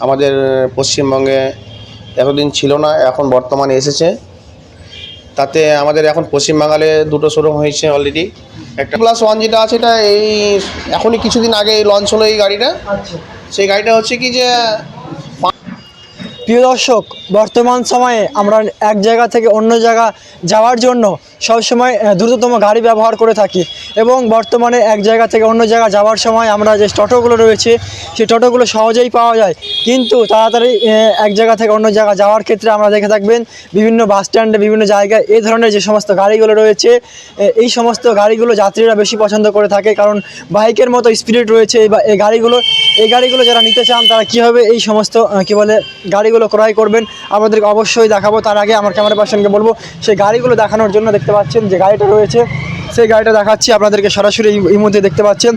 আমাদের পশ্চিমবঙ্গে এতদিন ছিল না এখন বর্তমানে এসেছে। তাতে আমাদের এখন পশ্চিম বাঙালে দুটো শোরুম হয়েছে অলরেডি একটা প্লাস ওয়ান যেটা আছে এটা এই এখনই কিছুদিন আগে লঞ্চ হলো এই গাড়িটা। আচ্ছা। সেই গাড়িটা হচ্ছে কি যে প্রিয় দর্শক, বর্তমান সময়ে আমরা এক জায়গা থেকে অন্য জায়গা যাওয়ার জন্য সবসময় দ্রুততম গাড়ি ব্যবহার করে থাকি এবং বর্তমানে এক জায়গা থেকে অন্য জায়গা যাওয়ার সময় আমরা যে টোটোগুলো রয়েছে, সেই টোটোগুলো সহজেই পাওয়া যায়। কিন্তু তাড়াতাড়ি এক জায়গা থেকে অন্য জায়গা যাওয়ার ক্ষেত্রে আমরা দেখে থাকবেন, বিভিন্ন বাস স্ট্যান্ডে, বিভিন্ন জায়গায় এই ধরনের যে সমস্ত গাড়িগুলো রয়েছে এই সমস্ত গাড়িগুলো যাত্রীরা বেশি পছন্দ করে থাকে। কারণ বাইকের মতো স্পিড রয়েছে এই গাড়িগুলো এই গাড়িগুলো যারা নিতে চান, তারা কীভাবে এই সমস্ত কী বলে, গাড়িগুলো ক্রয় করবেন, আপনাদেরকে অবশ্যই দেখাবো। তার আগে আমার ক্যামেরা পার্সনকে বলব, সেই গাড়িগুলো দেখানোর জন্য দেখতে পাচ্ছেন যে গাড়িটা রয়েছে। সেই গাড়িটা দেখাচ্ছি, আপনাদেরকে সরাসরি এই মধ্যে দেখতে পাচ্ছেন।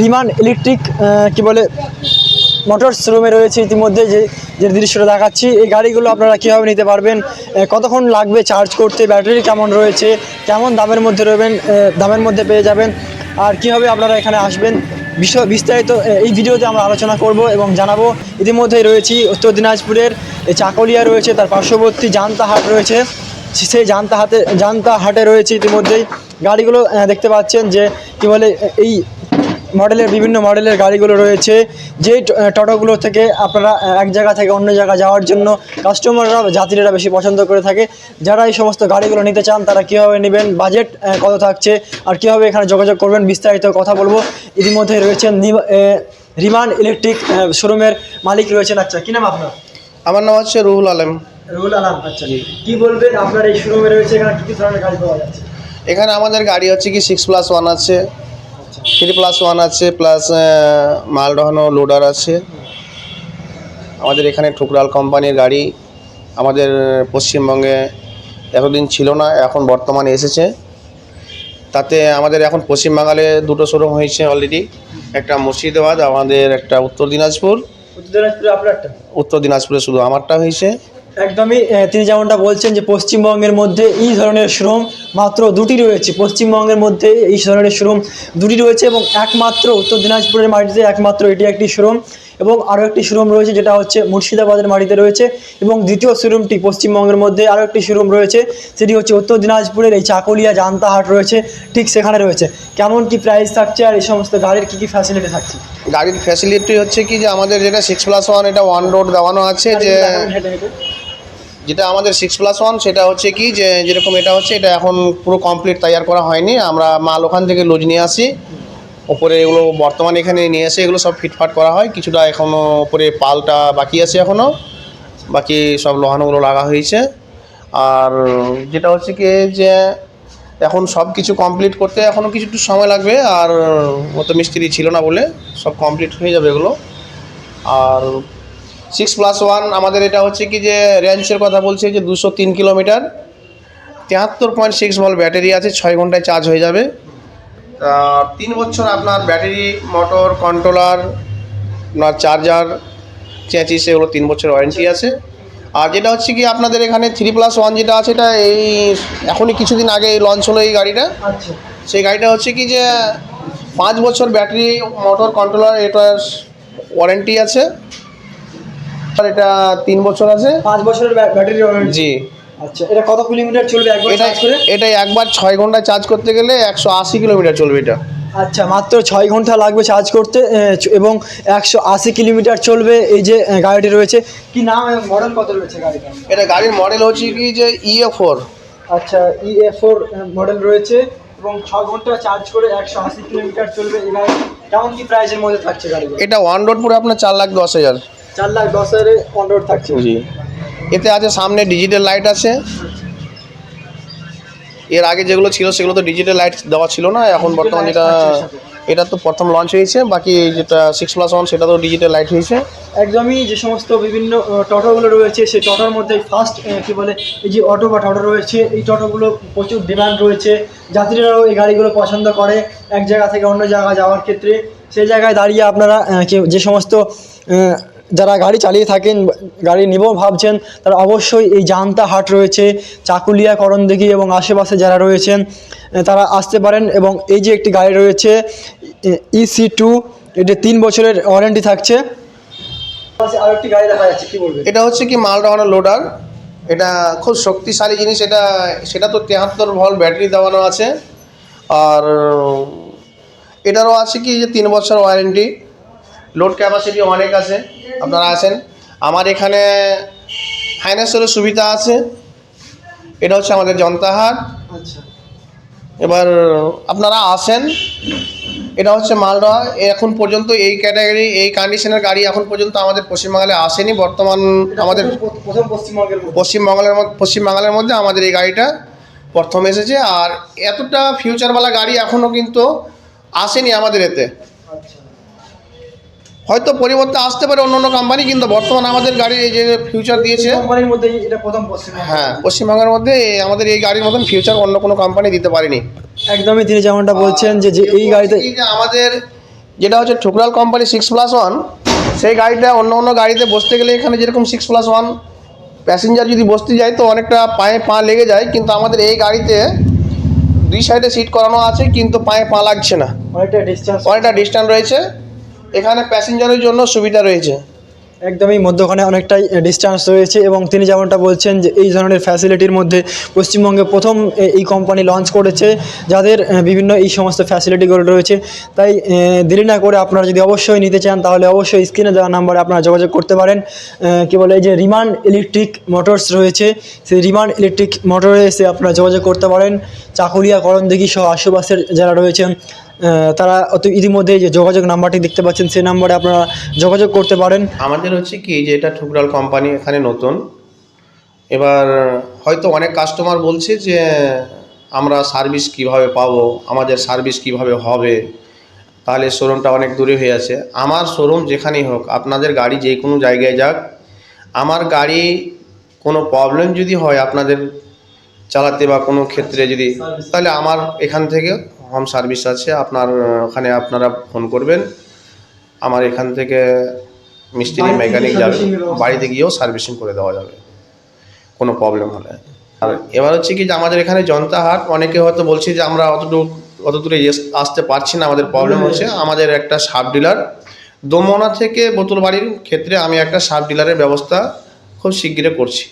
রিমান ইলেকট্রিক কী বলে মোটরস রুমে রয়েছে ইতিমধ্যে যে যে দৃশ্যটা দেখাচ্ছি। এই গাড়িগুলো আপনারা কীভাবে নিতে পারবেন কতক্ষণ লাগবে চার্জ করতে ব্যাটারি কেমন রয়েছে, কেমন দামের মধ্যে রবেন দামের মধ্যে পেয়ে যাবেন, আর কীভাবে আপনারা এখানে আসবেন বিষয় বিস্তারিত এই ভিডিওতে আমরা আলোচনা করব এবং জানাব। ইতিমধ্যেই রয়েছি উত্তর দিনাজপুরের চাকলিয়া রয়েছে, তার পার্শ্ববর্তী জানতা হাট রয়েছে। সেই জানতা হাতে জানতা হাটে রয়েছে ইতিমধ্যেই। গাড়িগুলো দেখতে পাচ্ছেন যে, কী বলে এই মডেলের বিভিন্ন মডেলের গাড়িগুলো রয়েছে। যেই টোটোগুলো থেকে আপনারা এক জায়গা থেকে অন্য জায়গা যাওয়ার জন্য কাস্টমাররা যাত্রীরা বেশি পছন্দ করে থাকে। যারা এই সমস্ত গাড়িগুলো নিতে চান তারা কীভাবে নেবেন বাজেট কত থাকছে আর কীভাবে এখানে যোগাযোগ করবেন বিস্তারিত কথা বলব। ইতিমধ্যে রয়েছেন রিমান ইলেকট্রিক শোরুমের মালিক রয়েছেন। আচ্ছা কী নাম আপনার? আমার নাম হচ্ছে রুহুল আলম। রুহুল আলম আচ্ছা। কী বলবেন আপনার এই শোরুমে রয়েছে এখানে কী কী ধরনের গাড়ি পাওয়া যাচ্ছে? এখানে আমাদের গাড়ি হচ্ছে কি সিক্স প্লাস ওয়ান আছে। থ্রি প্লাস ওয়ান আছে প্লাস মালডহানো লোডার আছে। আমাদের এখানে ঠুকরাল কোম্পানির গাড়ি আমাদের পশ্চিমবঙ্গে এতদিন ছিল না এখন বর্তমানে এসেছে। তাতে আমাদের এখন পশ্চিমবাংলে দুটো শোরুম হয়েছে অলরেডি একটা মুর্শিদাবাদ আমাদের একটা উত্তর দিনাজপুর। উত্তর দিনাজপুরে আপনারটা? উত্তর দিনাজপুরে শুধু আমারটা হয়েছে। একদমই তিনি যেমনটা বলছেন যে পশ্চিমবঙ্গের মধ্যে এই ধরনের শ্রম মাত্র দুটি রয়েছে। পশ্চিমবঙ্গের মধ্যে এই ধরনের শ্রম দুটি রয়েছে এবং একমাত্র উত্তর দিনাজপুরের মাটিতে একমাত্র এটি একটি শ্রম এবং আরও একটি শোরুম রয়েছে যেটা হচ্ছে মুর্শিদাবাদের মাটিতে রয়েছে এবং দ্বিতীয় শোরুমটি পশ্চিমবঙ্গের মধ্যে আরও একটি শোরুম রয়েছে সেটি হচ্ছে উত্তর দিনাজপুরের এই চাকুলিয়া জান্তাহাট রয়েছে ঠিক সেখানে রয়েছে। কেমন কি প্রাইস থাকছে আর এই সমস্ত গাড়ির কী কী ফ্যাসিলিটি থাকছে? গাড়ির ফ্যাসিলিটি হচ্ছে কি যে আমাদের যেটা সিক্স প্লাস ওয়ান এটা ওয়ান রোড দেওয়ানো আছে যে যেটা আমাদের সিক্স প্লাস ওয়ান সেটা হচ্ছে কি যে, যেরকম এটা হচ্ছে, এটা এখন পুরো কমপ্লিট তৈরি করা হয়নি। আমরা মাল ওখান থেকে লুজ নিয়ে আসি। ওপরে এগুলো বর্তমানে এখানে নিয়ে এসে এগুলো সব ফিটফাট করা হয়। কিছুটা এখনও ওপরে পালটা বাকি আছে এখনও বাকি সব লোহানোগুলো লাগা হয়েছে। আর যেটা হচ্ছে কি যে, এখন সব কিছু কমপ্লিট করতে এখনও কিছু একটু সময় লাগবে। আর অত মিস্ত্রি ছিল না বলে সব কমপ্লিট হয়ে যাবে এগুলো। আর সিক্স প্লাস ওয়ান আমাদের এটা হচ্ছে কি যে রেঞ্জের কথা বলছে যে দুশো তিন কিলোমিটার। তিয়াত্তর পয়েন্ট সিক্স ভোল্ট ব্যাটারি আছে ছয় ঘন্টায় চার্জ হয়ে যাবে। তিন বছর আপনার ব্যাটারি মোটর কন্ট্রোলার আপনার চার্জার চেঁচিস এগুলো তিন বছর ওয়ারেন্টি আছে। আর যেটা হচ্ছে কি আপনাদের এখানে থ্রি প্লাস ওয়ান যেটা আছে এটা এই এখনই কিছুদিন আগে লঞ্চ হলো এই গাড়িটা। আচ্ছা। সেই গাড়িটা হচ্ছে কি যে পাঁচ বছর ব্যাটারি মোটর কন্ট্রোলার এটার ওয়ারেন্টি আছে। আর এটা তিন বছর আছে। পাঁচ বছরের ব্যাটারি জি। আচ্ছা এটা কত কিলোমিটার চলবে একবার চার্জ করে? এটা একবার ছয় ঘণ্টা চার্জ করতে গেলে একশো আশি কিলোমিটার চলবে এটা। আচ্ছা মাত্র ছয় ঘণ্টা লাগবে চার্জ করতে এবং একশো আশি কিলোমিটার চলবে এই যে গাড়িটি রয়েছে। কি নাম মডেল কত রয়েছে গাড়িটা এটা গাড়ির মডেল হচ্ছে কি যে ইএ ফোর আচ্ছা ফোর মডেল রয়েছে এবং ছ ঘণ্টা চার্জ করে একশো আশি কিলোমিটার চলবে এই গাড়ি। কেমন কি প্রাইসের মধ্যে থাকছে গাড়িগুলো? এটা ওয়ান রোড পুরো আপনার চার লাখ দশ হাজার। চার লাখ দশ হাজারে অন থাকছে। জি। এতে আছে সামনে ডিজিটাল লাইট আছে। এর আগে যেগুলো ছিল সেগুলো তো ডিজিটাল লাইট দেওয়া ছিল না এখন বর্তমান যেটা। এটা তো প্রথম লঞ্চ হয়েছে বাকি যেটা সিক্স প্লাস ওয়ান সেটা তো ডিজিটাল লাইট হয়েছে। একদমই যে সমস্ত বিভিন্ন টোটোগুলো রয়েছে সেই টোটোর মধ্যে ফার্স্ট কি বলে এই যে অটো বা টোটো রয়েছে এই টোটোগুলো প্রচুর ডিমান্ড রয়েছে। যাত্রীরাও এই গাড়িগুলো পছন্দ করে এক জায়গা থেকে অন্য জায়গা যাওয়ার ক্ষেত্রে। সেই জায়গায় দাঁড়িয়ে আপনারা যে সমস্ত যারা গাড়ি চালিয়ে থাকেন গাড়ি নিব ভাবছেন, তারা অবশ্যই এই জান্তা হাট রয়েছে চাকুলিয়া করণদিঘি এবং আশেপাশে যারা রয়েছেন তারা আসতে পারেন এবং এই যে একটি গাড়ি রয়েছে ইসি টু এটি তিন বছরের ওয়ারেন্টি থাকছে। আরেকটি গাড়ি দেখা যাচ্ছে, কি বলবেন? এটা হচ্ছে কি মাল ডাওয়ানো লোডার এটা খুব শক্তিশালী জিনিস, এটা, সেটা তো তেহাত্তর ভল ব্যাটারি দেওয়ানো আছে, আর, এটারও আছে কি যে তিন বছর ওয়ারেন্টি লোড ক্যাপাসিটি অনেক আছে। আপনারা আসেন আমার এখানে ফাইন্যান্সেরও সুবিধা আছে। এটা হচ্ছে আমাদের জনতাহাট। আচ্ছা। এবার আপনারা আসেন। এটা হচ্ছে মালদা। এখন পর্যন্ত এই ক্যাটাগরি এই কন্ডিশনের গাড়ি এখন পর্যন্ত আমাদের পশ্চিমবাংলে আসেনি। বর্তমান আমাদের পশ্চিমবাংলার মধ্যে? পশ্চিমবাংলার মধ্যে আমাদের এই গাড়িটা প্রথম এসেছে। আর এতটা ফিউচারওয়ালা গাড়ি এখনও কিন্তু আসেনি আমাদের এতে। হয়তো পরিবর্তে আসতে পারে অন্য অন্য কোম্পানি কিন্তু বর্তমান আমাদের গাড়ি এই যে ফিউচার দিয়েছে কোম্পানির মধ্যে এটা প্রথম পশ্চিমবঙ্গ। হ্যাঁ পশ্চিমবঙ্গের মধ্যে আমাদের এই গাড়ির মতন ফিউচার অন্য কোনো কোম্পানি দিতে পারেনি। একদমই তিনি যেমনটা বলছেন যে যে এই গাড়িতে আমাদের যেটা হচ্ছে Thukral company six plus one সেই গাড়িটা অন্য অন্য গাড়িতে বসতে গেলে এখানে যেরকম সিক্স প্লাস ওয়ান প্যাসেঞ্জার যদি বসতে যায় তো অনেকটা পায়ে পা লেগে যায় কিন্তু আমাদের এই গাড়িতে দুই সাইডে সিট করানো আছে কিন্তু পায়ে পা লাগছে না। অনেকটা ডিস্টেন্স অনেকটা ডিস্ট্যান্স রয়েছে। এখানে প্যাসেঞ্জারের জন্য সুবিধা রয়েছে। একদমই মধ্যখানে অনেকটাই ডিস্টেন্স রয়েছে এবং তিনি যেমনটা বলছেন যে এই ধরনের ফ্যাসিলিটির মধ্যে পশ্চিমবঙ্গে প্রথম এই কোম্পানি লঞ্চ করেছে, যাদের বিভিন্ন এই সমস্ত ফ্যাসিলিটিগুলো রয়েছে। তাই দেরি না করে আপনারা যদি অবশ্যই নিতে চান, তাহলে অবশ্যই স্ক্রিনে দেওয়া নাম্বারে আপনারা যোগাযোগ করতে পারেন। কী বলে, এই যে রিমান ইলেকট্রিক মোটরস রয়েছে, সেই রিমান ইলেকট্রিক মোটরে এসে আপনারা যোগাযোগ করতে পারেন। চাকুলিয়া, করণদিঘি সহ আশেপাশের যারা রয়েছেন তারা অত ইতিমধ্যে যে যোগাযোগ নাম্বারটি দেখতে পাচ্ছেন সেই নাম্বারে আপনারা যোগাযোগ করতে পারেন। আমাদের হচ্ছে কি, যে এটা ঠুকরাল কোম্পানি এখানে নতুন। এবার হয়তো অনেক কাস্টমার বলছে যে, আমরা সার্ভিস কীভাবে পাবো? আমাদের সার্ভিস কীভাবে হবে? তাহলে শোরুমটা অনেক দূরে হয়ে আছে। আমার শোরুম যেখানেই হোক, আপনাদের গাড়ি যে কোনো জায়গায় যাক, আমার গাড়ি কোনো প্রবলেম যদি হয় আপনাদের চালাতে বা কোনো ক্ষেত্রে যদি, তাহলে আমার এখান থেকে হোম সার্ভিস আছে আপনার ওখানে আপনারা ফোন করবেন। আমার এখান থেকে মিস্ত্রি মেকানিক যাবে বাড়িতে গিয়েও সার্ভিসিং করে দেওয়া যাবে কোনো প্রবলেম হলে। আর এবার হচ্ছে কি যে আমাদের এখানে জনতাহাট অনেকে হয়তো বলছে যে আমরা অতটুকু অত দূরে আসতে পারছি না আমাদের প্রবলেম হচ্ছে। আমাদের একটা সাব ডিলার দোমনা থেকে বোতলবাড়ির ক্ষেত্রে আমি একটা সাব ডিলারের ব্যবস্থা খুব শিগগিরই করছি।